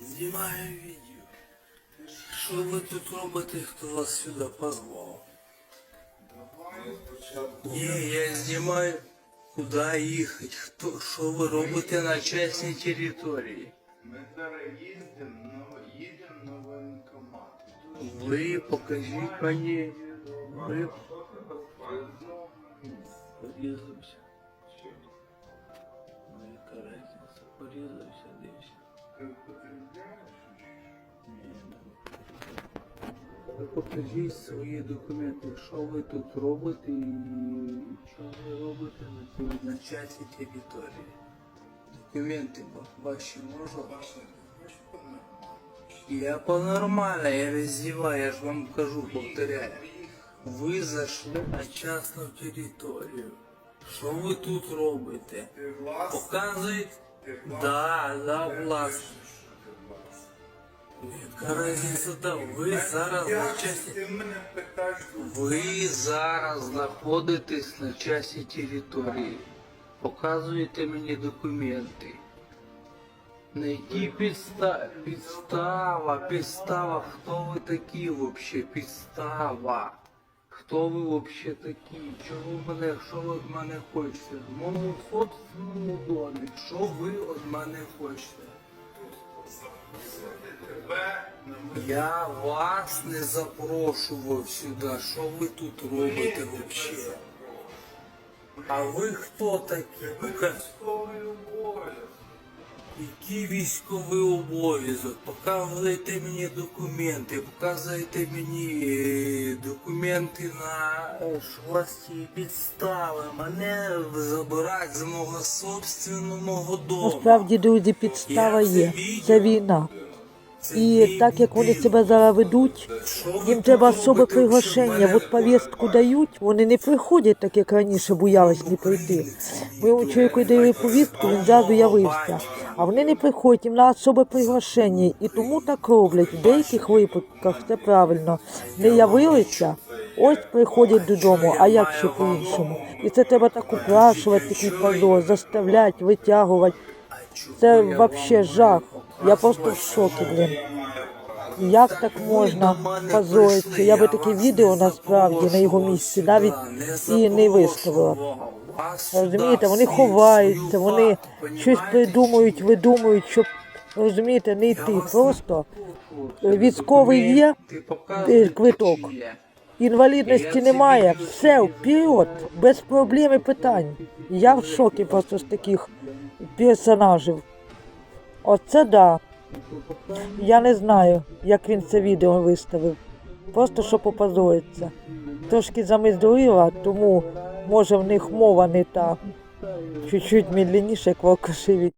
Знімаю відео. Що ви тут робите, хто вас сюди позвав? Ні, я знімаю, куди їхати, хто, що ви робите на частній території. Ми зараз їздимо, їдемо на воєнкомат. Ви покажіть мені. Ви порізався. Покажіть свої документи, що ви тут робите і що ви робите на, цій- на часі території. Документи ваші по-нормальному? Я по-нормально, я роздіваю, я ж вам кажу, повторяю. Ви зайшли на частну територію. Що ви тут робите? Показують? Да, да, власне. Пишеш, що ти власник. Яка різниця, да, ви зараз на часі. Ви зараз знаходитесь на часі території. Показуєте мені документи. На якій підста... підстава, підстава, хто ви такі взагалі? Підстава. Хто ви взагалі такі? Чого мене, що ви від мене хочете? В моєму собственному домі, що ви від мене хочете? Я вас не запрошував сюди. Що ви тут робите взагалі? А ви хто такі? Який військовий обов'язок? показуйте мені документи, показуйте мені е, документи на е, що у вас є підстави. Мене забирають з мого собственного дому. Насправді, друзі, підстава є. Це війна. І так як вони себе зараз ведуть, їм треба особе приглашення. От повістку дають, вони не приходять, так як раніше боялись не прийти. Моєму чоловіку дали повістку, він зразу явився. А вони не приходять, їм на особе приглашення. І тому так роблять. В деяких випадках це правильно. Не явилися, ось приходять додому, а як ще по-іншому. І це треба так упрашувати, такий позор, заставляти, витягувати. Це взагалі жах. Я просто в шокі, блін. Як так можна позоритися? Я би таке відео насправді на його місці навіть і не виставила. Розумієте, вони ховаються, вони щось придумують, видумують, щоб розумієте, не йти. Просто військовий є, е, квиток. інвалідності немає, все вперед, без проблем і питань. Я в шокі просто з таких персонажів. Оце да. Я не знаю, як він це відео виставив. Просто що попозориться. Трошки замиздрила, тому може в них мова не та. Чуть-чуть медленніше, алкашеві.